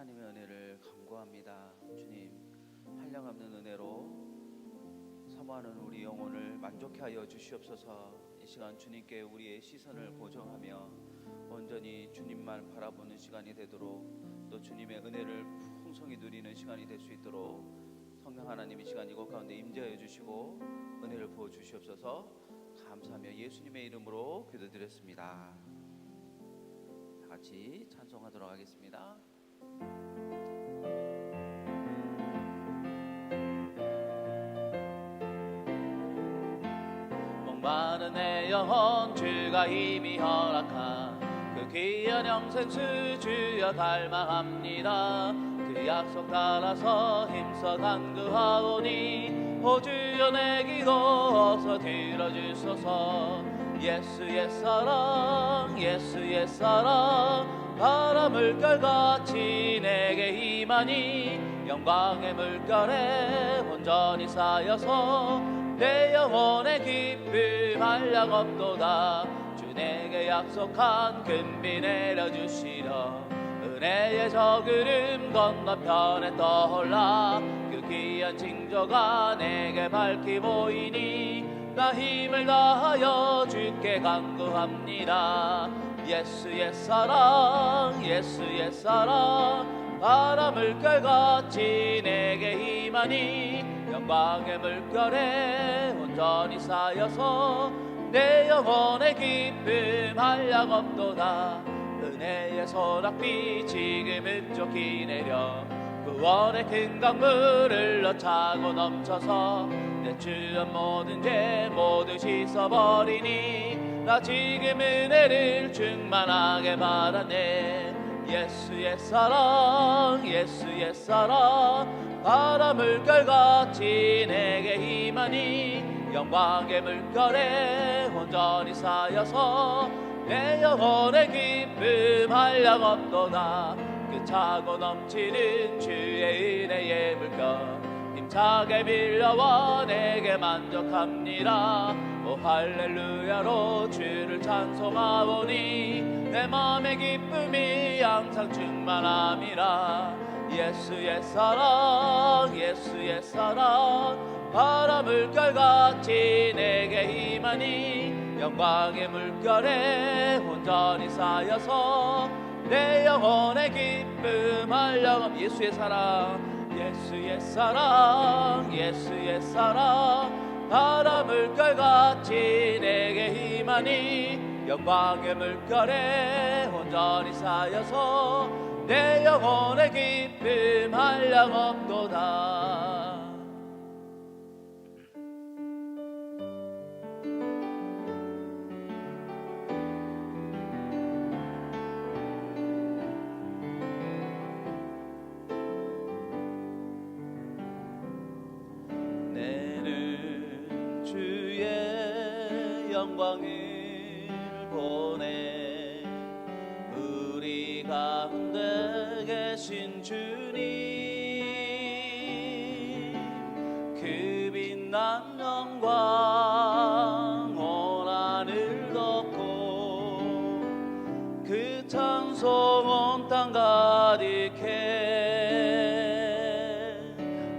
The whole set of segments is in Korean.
하나님의 은혜를 간구합니다. 주님, 한량없는 은혜로 사모하는 우리 영혼을 만족해 하여 주시옵소서. 이 시간 주님께 우리의 시선을 고정하며 온전히 주님만 바라보는 시간이 되도록 또 주님의 은혜를 풍성히 누리는 시간이 될 수 있도록 성령 하나님 이 시간 이곳 가운데 임재하여 주시고 은혜를 부어 주시옵소서. 감사하며 예수님의 이름으로 기도드렸습니다. 다 같이 찬송하도록 하겠습니다. 목마른 내 영혼 주가 이미 허락한 그 귀한 영생 수 주여 갈망합니다. 그 약속 따라서 힘써 간구하오니 오 주여 내 기도 어서 들어주소서. 예수 옛사랑 예수 옛사랑 바람을 깔같이 내게 임하니 영광의 물결에 온전히 쌓여서 내 영혼의 기쁨 한량 없도다. 주 내게 약속한 금비 내려주시려 은혜의 저 구름 건너편에 떠올라 그 귀한 징조가 내게 밝히 보이니 나 힘을 다하여 주께 간구합니다 예수 옛사랑 예수 옛사랑. 바람을 깔같이 내게 임하니 영광의 물결에 온전히 쌓여서 내 영혼의 기쁨 한량 없도다. 은혜의 소낙비 지금 흡족히 내려 구원의 큰 강물을 넣 차고 넘쳐서 내 주연 모든 죄 모두 씻어버리니 나 지금 은혜를 충만하게 받았네. 예수의 사랑 예수의 사랑. 바람을 깔같이 내게 임하니 영광의 물결에 온전히 쌓여서 내 영혼의 기쁨 한량 없도다 그 차고 넘치는 주의 은혜의 물결. 힘차게 빌려와 내게 만족합니다. 오 할렐루야로 주를 찬송하오니 내 마음의 기쁨이 항상 충만함이라. 예수의 사랑 예수의 사랑 바람을 깔같이 내게 임하니 영광의 물결에 온전히 쌓여서 내 영혼의 기쁨 한량함. 예수의 사랑 예수의 사랑 예수의 사랑 바람을 깔같이 내게 임하니 영광의 물결에 온전히 쌓여서 내 영혼의 기쁨 한량 없도다 가득해.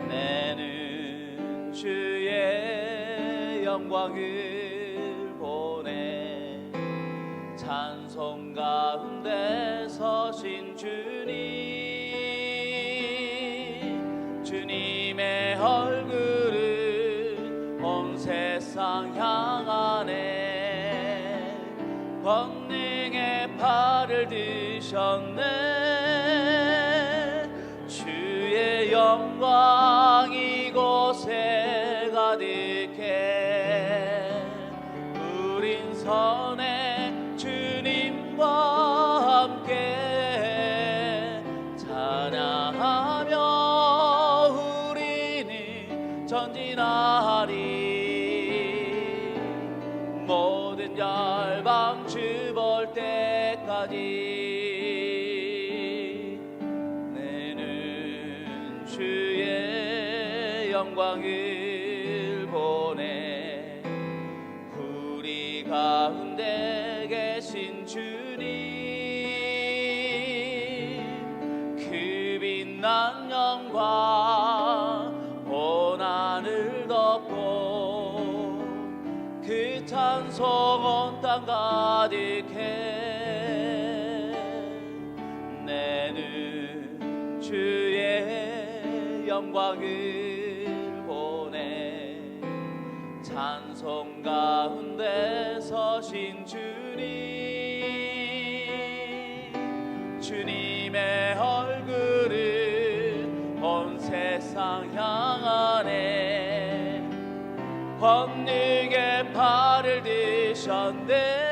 내는 주의 영광을 보내. 찬송 가운데 서신 주님. 주님의 얼굴을 온 세상 향하네 권능의 팔을 드셨네 열방 주볼 때까지 내는 주의 영광을 온땅 가득해. 내는 주의 영광을 보내. 찬송 가운데 서신 주님. 주님의 얼굴을 온 세상 향하네. 팔을 드셨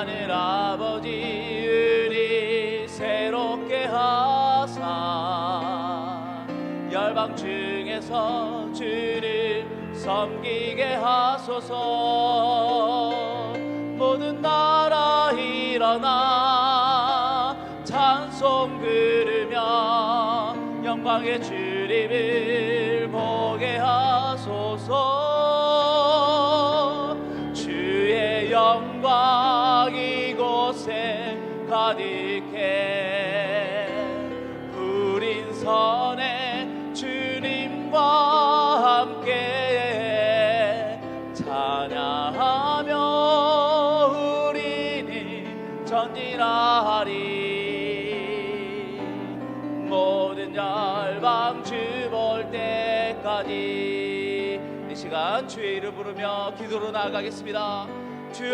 하늘 아버지 우리 새롭게 하사. 열방 중에서 주를 섬기게 하소서. 모든 나라 일어나 찬송 부르며 영광의 주님을 보게 하소서 가득해. 우린 선의 주님과 함께 찬양하며 우리는 전진하리. 모든 열방 주볼 때까지 이 시간 주의 이름 부르며 기도로 나아가겠습니다. 주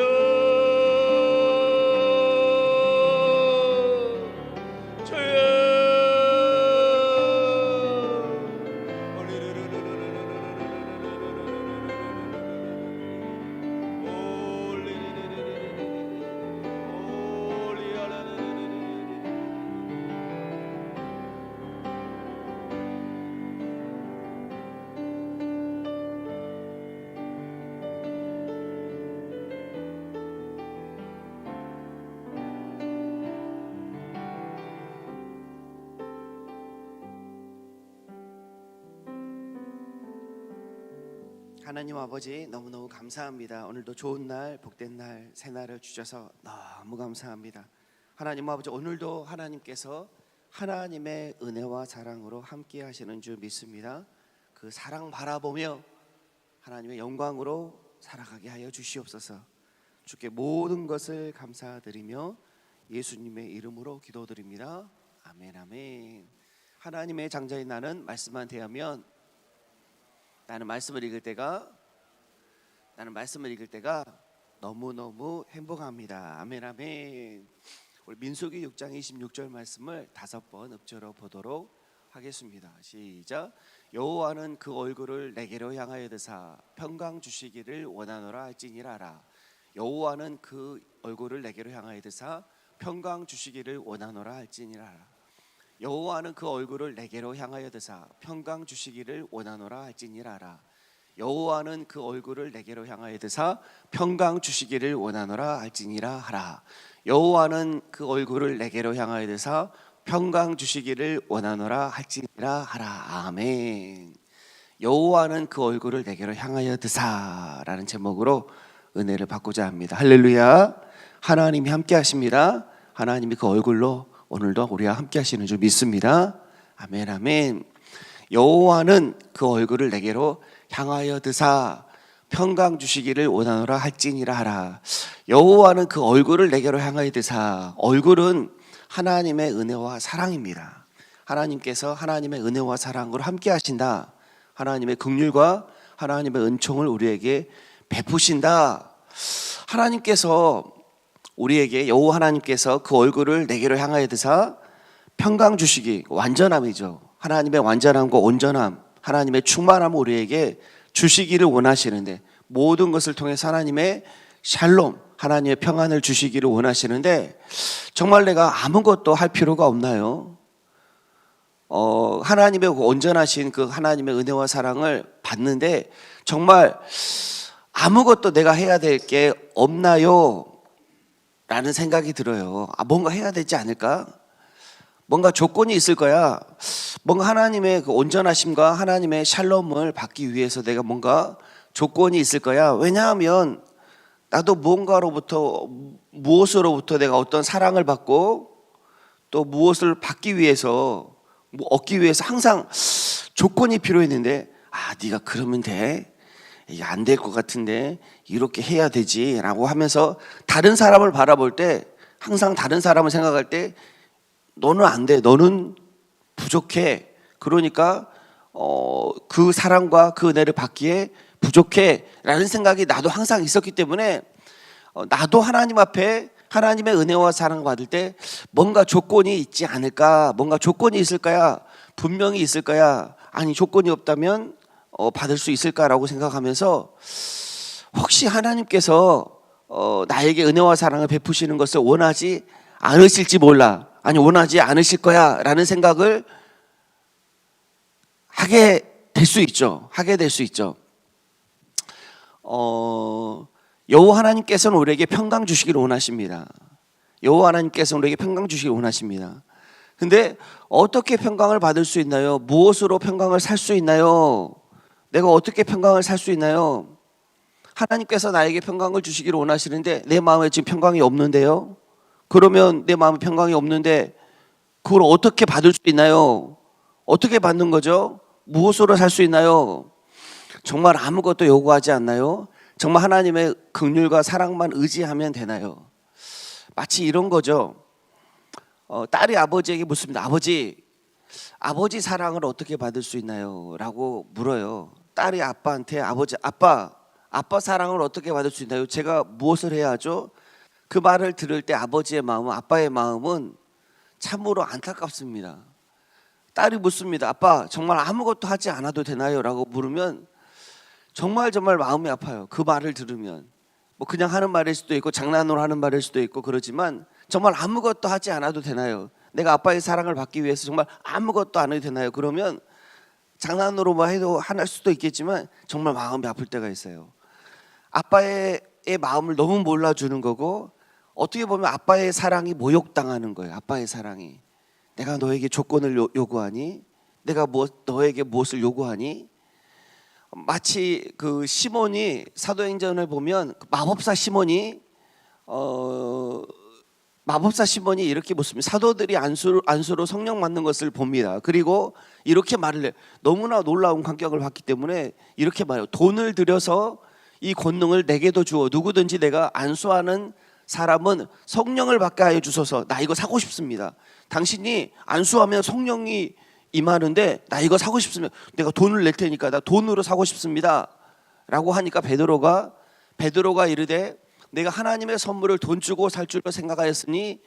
하나님 아버지 너무너무 감사합니다. 오늘도 좋은 날, 복된 날, 새 날을 주셔서 너무 감사합니다. 하나님 아버지 오늘도 하나님께서 하나님의 은혜와 사랑으로 함께 하시는 줄 믿습니다. 그 사랑 바라보며 하나님의 영광으로 살아가게 하여 주시옵소서. 주께 모든 것을 감사드리며 예수님의 이름으로 기도드립니다. 아멘 아멘. 하나님의 장자인 나는 말씀만 대하면 나는 말씀을 읽을 때가 나는 말씀을 읽을 때가 너무 너무 행복합니다. 아멘 아멘. 우리 민수기 6장 26절 말씀을 다섯 번 읍조로 보도록 하겠습니다. 시작. 여호와는 그 얼굴을 내게로 향하여 드사 평강 주시기를 원하노라 할지니라라. 여호와는 그 얼굴을 내게로 향하여 드사 평강 주시기를 원하노라 할지니라라. 여호와는 그 얼굴을 내게로 향하여 드사 평강 주시기를 원하노라 할지니라라. 여호와는 그 얼굴을 내게로 향하여 드사 평강 주시기를 원하노라 할지니라 하라. 여호와는 그 얼굴을 내게로 향하여 드사 평강 주시기를 원하노라 할지니라 하라. 아멘. 여호와는 그 얼굴을 내게로 향하여 드사라는 제목으로 은혜를 받고자 합니다. 할렐루야. 하나님이 함께 하십니다. 하나님이 그 얼굴로 오늘도 우리와 함께 하시는 줄 믿습니다. 아멘 아멘. 여호와는 그 얼굴을 내게로 향하여 드사 평강 주시기를 원하노라 할지니라 하라. 여호와는 그 얼굴을 내게로 향하여 드사 얼굴은 하나님의 은혜와 사랑입니다. 하나님께서 하나님의 은혜와 사랑으로 함께 하신다. 하나님의 긍휼과 하나님의 은총을 우리에게 베푸신다. 하나님께서 우리에게 여호와 하나님께서 그 얼굴을 내게로 향하여 드사 평강 주시기 완전함이죠. 하나님의 완전함과 온전함, 하나님의 충만함을 우리에게 주시기를 원하시는데 모든 것을 통해서 하나님의 샬롬, 하나님의 평안을 주시기를 원하시는데 정말 내가 아무것도 할 필요가 없나요? 어, 하나님의 그 온전하신 그 하나님의 은혜와 사랑을 받는데 정말 아무것도 내가 해야 될 게 없나요? 라는 생각이 들어요. 아, 뭔가 해야 되지 않을까? 뭔가 조건이 있을 거야. 뭔가 하나님의 그 온전하심과 하나님의 샬롬을 받기 위해서 내가 뭔가 조건이 있을 거야. 왜냐하면 나도 무언가로부터 무엇으로부터 내가 어떤 사랑을 받고 또 무엇을 받기 위해서 뭐 얻기 위해서 항상 조건이 필요했는데 아 네가 그러면 돼 이게 안 될 것 같은데 이렇게 해야 되지라고 하면서 다른 사람을 바라볼 때 항상 다른 사람을 생각할 때 너는 안 돼 너는 부족해. 그러니까 어, 그 사랑과 그 은혜를 받기에 부족해라는 생각이 나도 항상 있었기 때문에 어, 나도 하나님 앞에 하나님의 은혜와 사랑 받을 때 뭔가 조건이 있지 않을까 뭔가 조건이 있을 거야 분명히 있을 거야. 아니 조건이 없다면 어, 받을 수 있을까라고 생각하면서 혹시 하나님께서 어, 나에게 은혜와 사랑을 베푸시는 것을 원하지 않으실지 몰라 아니 원하지 않으실 거야 라는 생각을 하게 될 수 있죠 하게 될 수 있죠 어, 여호와 하나님께서는 우리에게 평강 주시기를 원하십니다. 여호와 하나님께서는 우리에게 평강 주시기를 원하십니다. 근데 어떻게 평강을 받을 수 있나요? 무엇으로 평강을 살 수 있나요? 내가 어떻게 평강을 살 수 있나요? 하나님께서 나에게 평강을 주시기를 원하시는데 내 마음에 지금 평강이 없는데요. 그러면 내 마음에 평강이 없는데 그걸 어떻게 받을 수 있나요? 어떻게 받는 거죠? 무엇으로 살 수 있나요? 정말 아무것도 요구하지 않나요? 정말 하나님의 긍휼과 사랑만 의지하면 되나요? 마치 이런 거죠. 어, 딸이 아버지에게 묻습니다. 아버지, 아버지 사랑을 어떻게 받을 수 있나요? 라고 물어요. 딸이 아빠한테 아버지, 아빠, 아빠 사랑을 어떻게 받을 수 있나요? 제가 무엇을 해야 하죠? 그 말을 들을 때 아버지의 마음은, 아빠의 마음은 참으로 안타깝습니다. 딸이 묻습니다. 아빠, 정말 아무것도 하지 않아도 되나요? 라고 물으면 정말 정말 마음이 아파요. 그 말을 들으면 뭐 그냥 하는 말일 수도 있고 장난으로 하는 말일 수도 있고 그러지만 정말 아무것도 하지 않아도 되나요? 내가 아빠의 사랑을 받기 위해서 정말 아무것도 안 해도 되나요? 그러면 장난으로 만 해도 하날 수도 있겠지만 정말 마음이 아플 때가 있어요. 아빠의 의 마음을 너무 몰라주는 거고 어떻게 보면 아빠의 사랑이 모욕당하는 거예요. 아빠의 사랑이 내가 너에게 조건을 요, 요구하니 내가 뭐 너에게 무엇을 요구하니 마치 그 시몬이 사도행전을 보면 그 마법사 시몬이 어 마법사 시몬이 이렇게 묻습니다. 사도들이 안수로, 안수로 성령 받는 것을 봅니다. 그리고 이렇게 말을 해. 너무나 놀라운 감격을 받기 때문에 이렇게 말해요. 돈을 들여서 이 권능을 내게도 주어 누구든지 내가 안수하는 사람은 성령을 받게 하여 주소서. 나 이거 사고 싶습니다. 당신이 안수하면 성령이 임하는데 나 이거 사고 싶으면 내가 돈을 낼 테니까 나 돈으로 사고 싶습니다. 라고 하니까 베드로가 베드로가 이르되 내가 하나님의 선물을 돈 주고 살 줄로 생각하였으니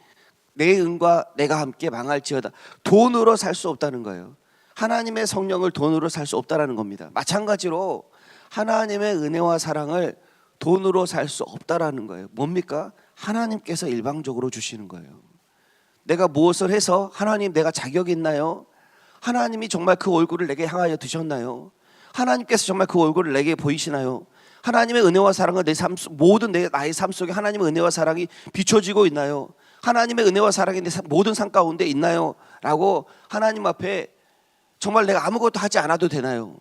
내 은과 내가 함께 망할지어다. 돈으로 살 수 없다는 거예요. 하나님의 성령을 돈으로 살 수 없다라는 겁니다. 마찬가지로 하나님의 은혜와 사랑을 돈으로 살 수 없다라는 거예요. 뭡니까? 하나님께서 일방적으로 주시는 거예요. 내가 무엇을 해서 하나님 내가 자격 있나요? 하나님이 정말 그 얼굴을 내게 향하여 드셨나요? 하나님께서 정말 그 얼굴을 내게 보이시나요? 하나님의 은혜와 사랑을 내 삶 모든 내 나의 삶 속에 하나님의 은혜와 사랑이 비춰지고 있나요? 하나님의 은혜와 사랑이 내 삶- 모든 삶 가운데 있나요? 라고 하나님 앞에 정말 내가 아무것도 하지 않아도 되나요?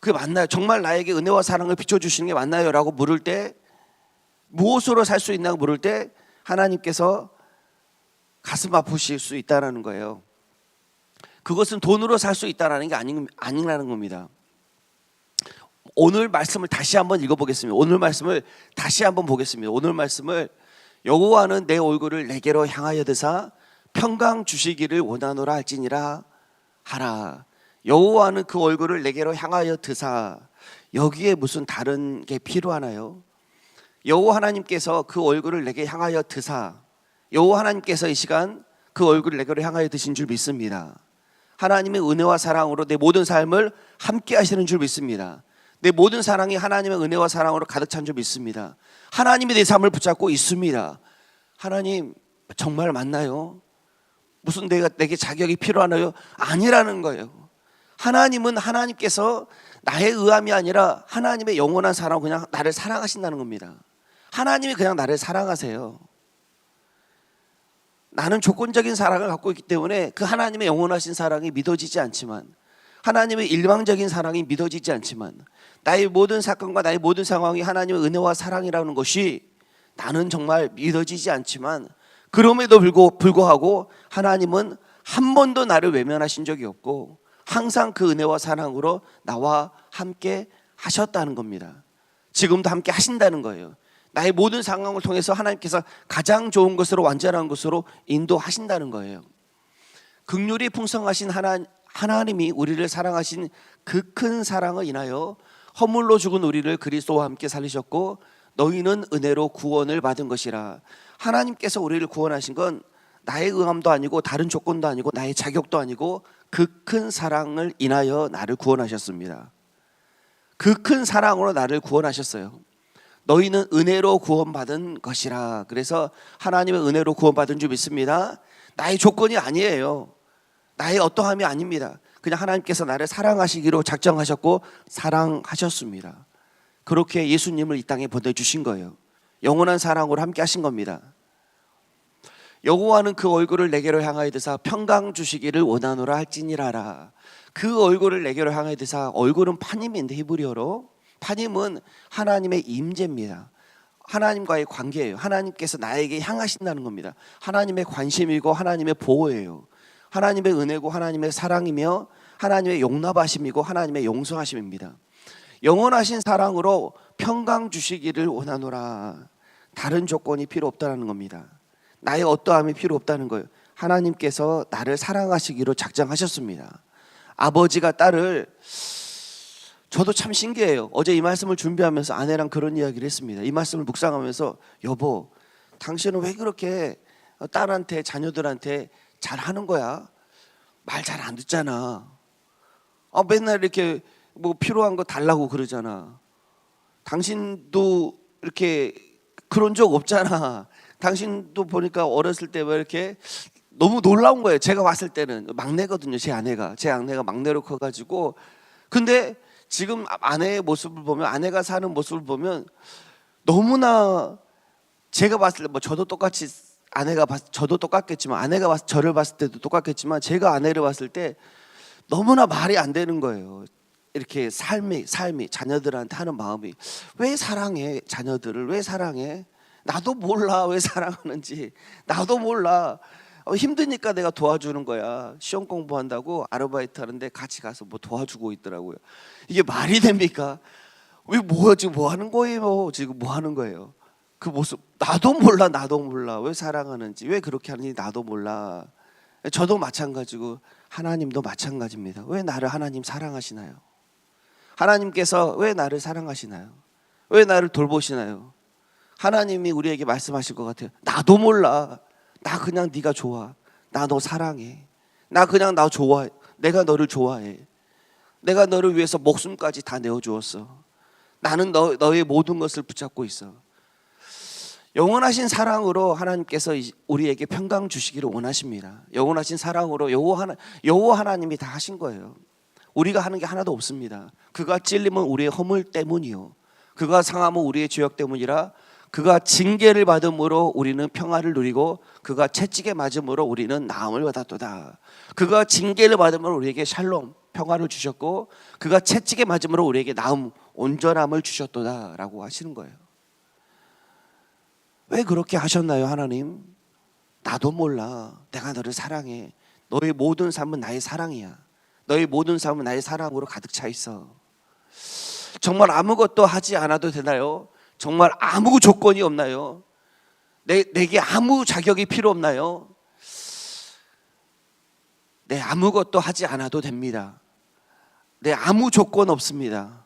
그게 맞나요? 정말 나에게 은혜와 사랑을 비춰주시는 게 맞나요? 라고 물을 때 무엇으로 살 수 있나고 물을 때 하나님께서 가슴 아프실 수 있다라는 거예요. 그것은 돈으로 살 수 있다라는 게 아니, 아니라는 겁니다. 오늘 말씀을 다시 한번 읽어보겠습니다. 오늘 말씀을 다시 한번 보겠습니다. 오늘 말씀을 여호와는 내 얼굴을 내게로 향하여 드사 평강 주시기를 원하노라 할지니라 하라. 여호와는 그 얼굴을 내게로 향하여 드사 여기에 무슨 다른 게 필요하나요? 여호와 하나님께서 그 얼굴을 내게 향하여 드사 여호와 하나님께서 이 시간 그 얼굴을 내게로 향하여 드신 줄 믿습니다. 하나님의 은혜와 사랑으로 내 모든 삶을 함께 하시는 줄 믿습니다. 내 모든 사랑이 하나님의 은혜와 사랑으로 가득 찬 줄 믿습니다. 하나님이 내 삶을 붙잡고 있습니다. 하나님 정말 맞나요? 무슨 내가 내게 자격이 필요하나요? 아니라는 거예요. 하나님은 하나님께서 나의 의함이 아니라 하나님의 영원한 사랑 그냥 나를 사랑하신다는 겁니다. 하나님이 그냥 나를 사랑하세요. 나는 조건적인 사랑을 갖고 있기 때문에 그 하나님의 영원하신 사랑이 믿어지지 않지만 하나님의 일방적인 사랑이 믿어지지 않지만 나의 모든 사건과 나의 모든 상황이 하나님의 은혜와 사랑이라는 것이 나는 정말 믿어지지 않지만 그럼에도 불구- 불구하고 하나님은 한 번도 나를 외면하신 적이 없고 항상 그 은혜와 사랑으로 나와 함께 하셨다는 겁니다. 지금도 함께 하신다는 거예요. 나의 모든 상황을 통해서 하나님께서 가장 좋은 것으로 완전한 것으로 인도하신다는 거예요. 극률이 풍성하신 하나, 하나님이 우리를 사랑하신 그 큰 사랑을 인하여 허물로 죽은 우리를 그리스도와 함께 살리셨고 너희는 은혜로 구원을 받은 것이라. 하나님께서 우리를 구원하신 건 나의 의함도 아니고 다른 조건도 아니고 나의 자격도 아니고 그 큰 사랑을 인하여 나를 구원하셨습니다. 그 큰 사랑으로 나를 구원하셨어요. 너희는 은혜로 구원받은 것이라. 그래서 하나님의 은혜로 구원받은 줄 믿습니다. 나의 조건이 아니에요. 나의 어떠함이 아닙니다. 그냥 하나님께서 나를 사랑하시기로 작정하셨고 사랑하셨습니다. 그렇게 예수님을 이 땅에 보내주신 거예요. 영원한 사랑으로 함께 하신 겁니다. 여호와는 그 얼굴을 내게로 향하여 드사 평강 주시기를 원하노라 할지니라라. 그 얼굴을 내게로 향하여 드사 얼굴은 파님인데 히브리어로 파님은 하나님의 임재입니다. 하나님과의 관계예요. 하나님께서 나에게 향하신다는 겁니다. 하나님의 관심이고 하나님의 보호예요. 하나님의 은혜고 하나님의 사랑이며 하나님의 용납하심이고 하나님의 용서하심입니다. 영원하신 사랑으로 평강 주시기를 원하노라. 다른 조건이 필요 없다는 겁니다. 나의 어떠함이 필요 없다는 거예요. 하나님께서 나를 사랑하시기로 작정하셨습니다. 아버지가 딸을 저도 참 신기해요. 어제 이 말씀을 준비하면서 아내랑 그런 이야기를 했습니다. 이 말씀을 묵상하면서 여보, 당신은 왜 그렇게 딸한테 자녀들한테 잘 하는 거야? 말 잘 안 듣잖아. 아, 맨날 이렇게 뭐 필요한 거 달라고 그러잖아. 당신도 이렇게 그런 적 없잖아. 당신도 보니까 어렸을 때 왜 이렇게 너무 놀라운 거예요. 제가 왔을 때는 막내거든요. 제 아내가 제 아내가 막내로 커가지고 근데 지금 아내의 모습을 보면 아내가 사는 모습을 보면 너무나 제가 봤을 때 뭐 저도 똑같이 아내가 봤 저도 똑같겠지만 아내가 봤 저를 봤을 때도 똑같겠지만 제가 아내를 봤을 때 너무나 말이 안 되는 거예요. 이렇게 삶이 삶이 자녀들한테 하는 마음이. 왜 사랑해 자녀들을? 왜 사랑해? 나도 몰라 왜 사랑하는지. 나도 몰라. 어, 힘드니까 내가 도와주는 거야. 시험 공부한다고 아르바이트 하는데 같이 가서 뭐 도와주고 있더라고요. 이게 말이 됩니까? 왜 뭐야 지금 뭐 하는 거예요? 지금 뭐 하는 거예요 그 모습 나도 몰라 나도 몰라 왜 사랑하는지 왜 그렇게 하는지 나도 몰라 저도 마찬가지고 하나님도 마찬가지입니다 왜 나를 하나님 사랑하시나요 하나님께서 왜 나를 사랑하시나요? 왜 나를 돌보시나요? 하나님이 우리에게 말씀하실 것 같아요. 나도 몰라. 나 그냥 네가 좋아. 나 너 사랑해. 나 그냥 나 좋아해. 내가 너를 좋아해. 내가 너를 위해서 목숨까지 다 내어 주었어. 나는 너 너의 모든 것을 붙잡고 있어. 영원하신 사랑으로 하나님께서 이- 우리에게 평강 주시기를 원하십니다. 영원하신 사랑으로 여호와 하나 여호와 하나님이 다 하신 거예요. 우리가 하는 게 하나도 없습니다. 그가 찔림은 우리의 허물 때문이요. 그가 상함은 우리의 죄악 때문이라 그가 징계를 받음으로 우리는 평화를 누리고 그가 채찍에 맞음으로 우리는 나음을 받았도다. 그가 징계를 받음으로 우리에게 샬롬 평화를 주셨고 그가 채찍에 맞음으로 우리에게 나음 온전함을 주셨도다라고 하시는 거예요. 왜 그렇게 하셨나요, 하나님? 나도 몰라. 내가 너를 사랑해. 너의 모든 삶은 나의 사랑이야. 너의 모든 삶은 나의 사랑으로 가득 차 있어. 정말 아무것도 하지 않아도 되나요? 정말 아무 조건이 없나요? 내, 내게 아무 자격이 필요 없나요? 네, 아무것도 하지 않아도 됩니다. 네, 아무 조건 없습니다.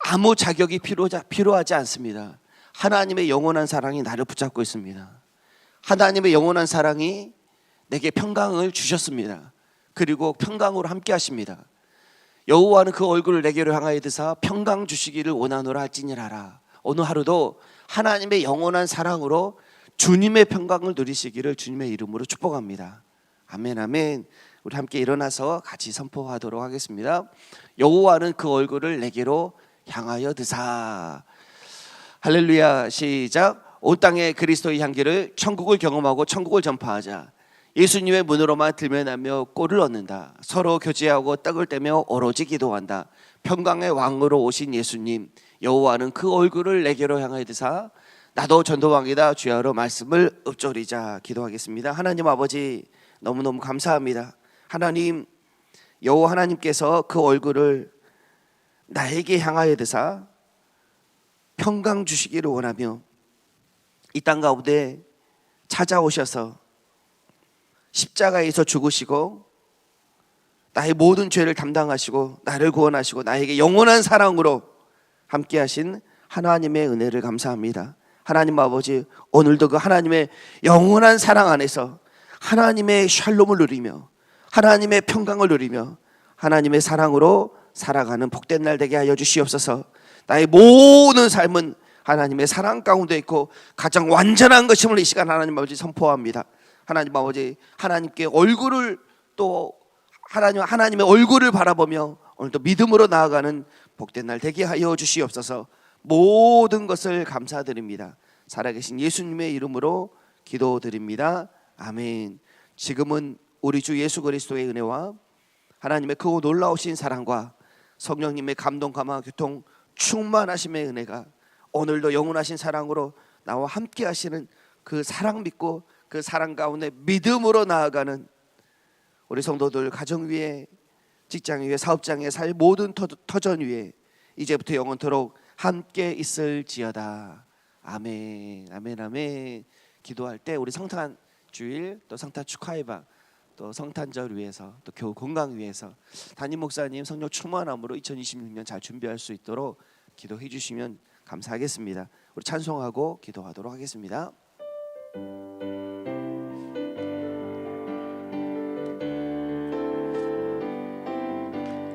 아무 자격이 필요하지 않습니다. 하나님의 영원한 사랑이 나를 붙잡고 있습니다. 하나님의 영원한 사랑이 내게 평강을 주셨습니다. 그리고 평강으로 함께 하십니다. 여호와는 그 얼굴을 내게로 향하여 드사 평강 주시기를 원하노라 할지니라라. 오늘 하루도 하나님의 영원한 사랑으로 주님의 평강을 누리시기를 주님의 이름으로 축복합니다. 아멘 아멘. 우리 함께 일어나서 같이 선포하도록 하겠습니다. 여호와는 그 얼굴을 내게로 향하여 드사. 할렐루야 시작. 온 땅에 그리스도의 향기를 천국을 경험하고 천국을 전파하자. 예수님의 문으로만 들면하며 꼴을 얻는다. 서로 교제하고 떡을 떼며 오로지 기도한다. 평강의 왕으로 오신 예수님 여호와는 그 얼굴을 내게로 향하여 드사 나도 전도왕이다 주야로 말씀을 읊조리자 기도하겠습니다. 하나님 아버지 너무너무 감사합니다. 하나님 여호와 하나님께서 그 얼굴을 나에게 향하여 드사 평강 주시기를 원하며 이 땅 가운데 찾아오셔서 십자가에서 죽으시고 나의 모든 죄를 담당하시고 나를 구원하시고 나에게 영원한 사랑으로 함께 하신 하나님의 은혜를 감사합니다. 하나님 아버지 오늘도 그 하나님의 영원한 사랑 안에서 하나님의 샬롬을 누리며 하나님의 평강을 누리며 하나님의 사랑으로 살아가는 복된 날 되게 하여 주시옵소서. 나의 모든 삶은 하나님의 사랑 가운데 있고 가장 완전한 것임을 이 시간 하나님 아버지 선포합니다. 하나님 아버지 하나님께 얼굴을 또 하나님 하나님의 얼굴을 바라보며 오늘도 믿음으로 나아가는 복된 날 되게 하여 주시옵소서. 모든 것을 감사드립니다. 살아계신 예수님의 이름으로 기도드립니다. 아멘. 지금은 우리 주 예수 그리스도의 은혜와 하나님의 그 놀라우신 사랑과 성령님의 감동 감화 교통 충만하심의 은혜가 오늘도 영원하신 사랑으로 나와 함께 하시는 그 사랑 믿고 그 사랑 가운데 믿음으로 나아가는 우리 성도들 가정 위에 직장 위에 사업장 위에 살 모든 터, 터전 위에 이제부터 영원토록 함께 있을지어다. 아멘. 아멘. 아멘. 기도할 때 우리 성탄 주일 또 성탄 축하해방 또 성탄절 위해서 또 교우 건강 위해서 담임 목사님 성령 충만함으로 2026년 잘 준비할 수 있도록 기도해 주시면 감사하겠습니다. 우리 찬송하고 기도하도록 하겠습니다.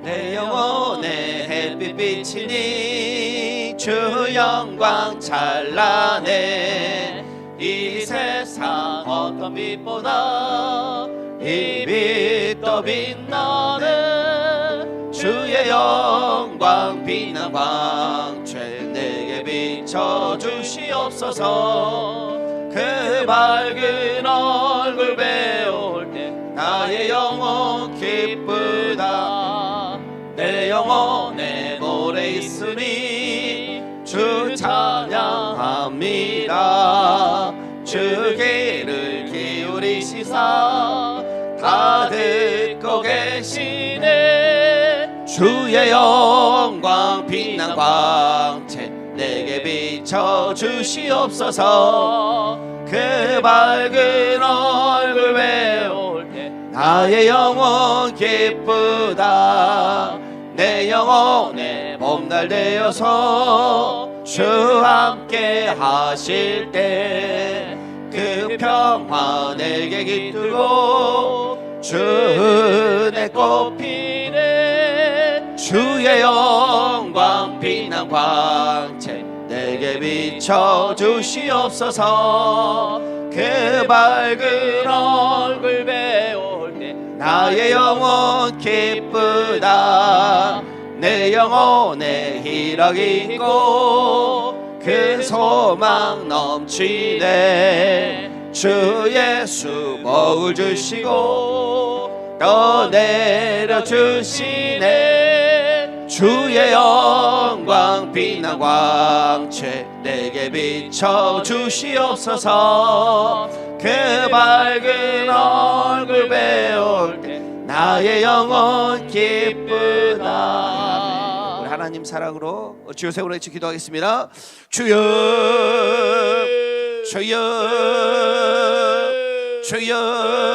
내 영혼의 햇빛 비치니 주 영광 찬란해 이 세상 어떤 빛보다 이빛더 빛나네 주의 영광 빛난 광채 내게 비춰 주시옵소서. 그 밝은 얼굴 배울 때 나의 영혼 기쁘다. 내 영혼에 오래 있으니 주 찬양합니다. 주 귀를 기울이시사 다 듣고 계시네. 주의 영광 빛난 광채 내게 비춰 주시옵소서. 그 밝은 얼굴 배울 때 나의 영혼 기쁘다. 내 영혼의 봄날 되어서 주 함께 하실 때 그 평화 내게 깃들고 주 은혜 꽃피네 주의 영광 빛난 광채 내게 비춰 주시옵소서. 그 밝은 얼굴 배울 때 나의 영혼 기쁘다. 내 영혼에 희락 있고 그 소망 넘치네 주 예수 복을 주시고 떠내려 주시네. 주의 영광 빛난 광채 내게 비춰 주시옵소서. 그 밝은 얼굴 배울 때 나의 영혼 기쁘다. 우리 하나님 사랑으로 주여 세우나 기도하겠습니다. 주여 주여 Patriot.